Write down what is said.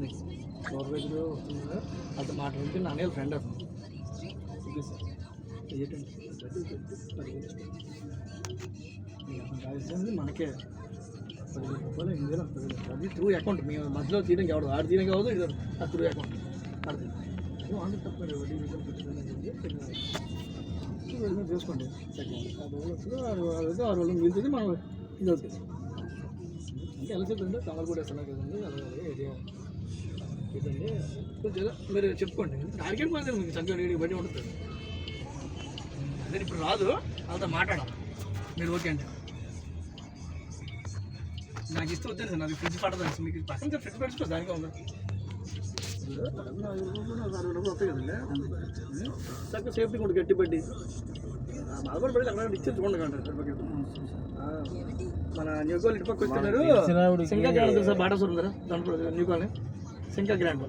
Next నార్వేజ్లో వస్తుంది కదా అతను మాట్లాడితే నా అనేది ఫ్రెండ్ అతను సార్ ఏంటంటే అతను కావాల్సింది మనకే పదివేల రూపాయలు ఎనిమిది వేలు పదివేలు అది త్రూ అకౌంట్ మీ మధ్యలో తీయడం కావదు ఆడు తీయడం కావదు ఇది ఆ త్రూ అకౌంట్ అది ఆన్ తప్ప వడ్డీ విషయం పెట్టిందని చూసుకోండి అది వస్తుంది ఆరు ఆరు అయితే ఆరు రోజులు మిగులుతుంది మనం ఇది అవుతుంది అంటే ఎలా చెప్తుంటే కమల్ కూడా కదండి అలాగే ఏరియా ఇదండి. కొంచెం మీరు చెప్పుకోండి. టార్గెట్ మాత్రం మీకు సంఖ్య బట్టి ఉంటుంది అదే ఇప్పుడు రాదు వాళ్ళతో మాట్లాడాలి. మీరు ఓకే అంటే. నాకు ఇస్తే వద్దండి సార్ నాకు ఫ్రిడ్జ్ పడదు మీకు పక్కన ఫ్రిడ్జ్ పెట్టుకో దానికే ఉంది. చక్కగా సేఫ్టీ కూడా గట్టి బడ్డీ బాధపడి పడి అక్కడ ఇచ్చి చూడండి మన న్యూ కాలనీ ఇటు పక్క వస్తున్నారు సింకా గ్రాండ్ తెలుసా బాటా చూడండి దాంట్లో న్యూ కాలనీ. సింకా గ్రాండ్